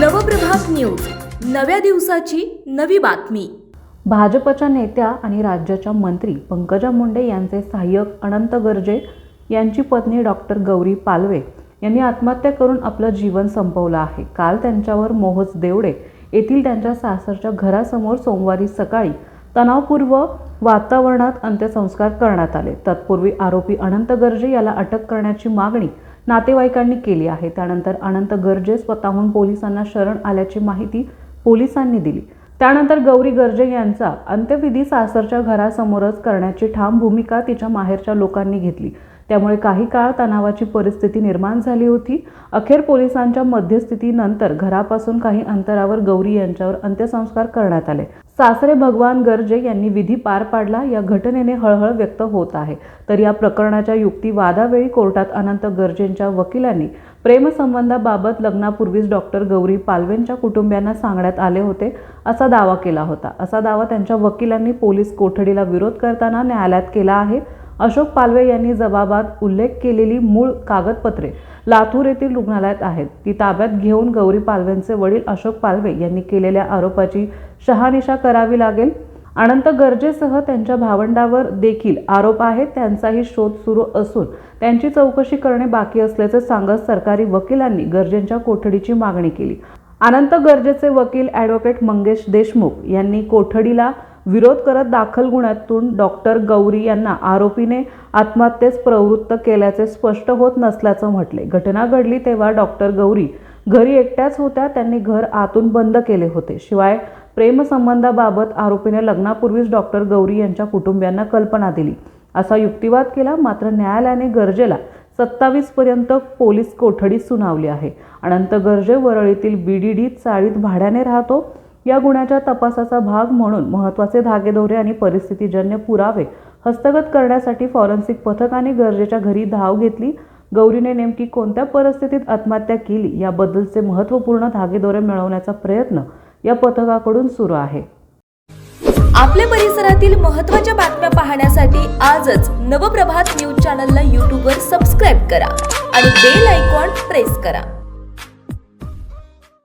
Nav Prabhat news. नव्या दिवसाची नवी बातमी. भाजपच्या नेत्या आणि राज्याच्या मंत्री पंकजा मुंडे यांचे सहाय्यक अनंत गर्जे यांची पत्नी डॉक्टर गौरी पालवे यांनी आत्महत्या करून आपलं जीवन संपवलं आहे. काल त्यांच्यावर मोहज देवडे येथील त्यांच्या सासरच्या घरासमोर सोमवारी सकाळी तणावपूर्व वातावरणात अंत्यसंस्कार करण्यात आले. तत्पूर्वी आरोपी अनंत गर्जे याला अटक करण्याची मागणी नातेवाईकांनी केली आहे. त्यानंतर अनंत गर्जे स्वतःहून पोलिसांना शरण आल्याची माहिती पोलिसांनी दिली. त्यानंतर गौरी गर्जे यांचा अंत्यविधी सासरच्या घरासमोरच करण्याची ठाम भूमिका तिच्या माहेरच्या लोकांनी घेतली. त्यामुळे काही काळ तणावाची परिस्थिती निर्माण झाली होती. अखेर पोलिसांच्या मध्यस्थितीनंतर घरापासून काही अंतरावर गौरी यांच्यावर अंत्यसंस्कार करण्यात आले. सासरे भगवान गर्जे यांनी विधी पार पाडला. या घटनेने हळहळ व्यक्त होत आहे. तर या प्रकरणाच्या युक्तिवादावेळी कोर्टात अनंत गर्जेंच्या वकिलांनी प्रेमसंबंधाबाबत लग्नापूर्वीच डॉक्टर गौरी पालवेंच्या कुटुंबियांना सांगण्यात आले होते असा दावा केला होता. असा दावा त्यांच्या वकिलांनी पोलीस कोठडीला विरोध करताना न्यायालयात केला आहे. अशोक पालवे यांनी जबाबात उल्लेख केलेली मूळ कागदपत्रे लातूर येथील रुग्णालयात आहेत. ती ताब्यात घेऊन गौरी पालवेंचे वडील अशोक पालवे यांनी केलेल्या आरोपाची शहानिशा करावी लागेल. अनंत गरजेसह त्यांच्या भावंडावर देखील आरोप आहेत. त्यांचाही शोध सुरू असून त्यांची चौकशी करणे बाकी असल्याचे सांगत सरकारी वकिलांनी गरजेंच्या कोठडीची मागणी केली. अनंत गरजेचे वकील ॲडव्होकेट मंगेश देशमुख यांनी कोठडीला विरोध करत दाखल गुन्ह्यातून डॉक्टर गौरी यांना आरोपीने आत्महत्येस प्रवृत्त केल्याचे स्पष्ट होत नसल्याचं म्हटले. घटना घडली तेव्हा डॉक्टर गौरी घरी एकट्याच होत्या. त्यांनी घर आतून बंद केले होते. शिवाय प्रेमसंबंधाबाबत आरोपीने लग्नापूर्वीच डॉक्टर गौरी यांच्या कुटुंबियांना कल्पना दिली. असा युक्तिवाद केला. मात्र न्यायालयाने गरजेला सत्तावीस पर्यंत पोलीस कोठडी सुनावली आहे. अनंत गर्जे वरळीतील बी डी डी चाळीत भाड्याने राहतो. या गुन्ह्याच्या तपासाचा भाग म्हणून महत्त्वाचे धागेदोरे आणि परिस्थितीजन्य पुरावे हस्तगत करण्यासाठी फॉरेन्सिक पथकाने गरजेच्या घरी धाव घेतली. गौरीने नेमकी कोणत्या परिस्थितीत आत्महत्या केली याबद्दलचे महत्त्वपूर्ण धागेदोरे मिळवण्याचा प्रयत्न या पथकाकडून सुरू आहे. आपल्या परिसरातील महत्त्वाच्या बातम्या पाहण्यासाठी आजच नवप्रभात न्यूज चॅनलला यूट्यूबवर सबस्क्राईब करा आणि बेल आयकॉन प्रेस करा.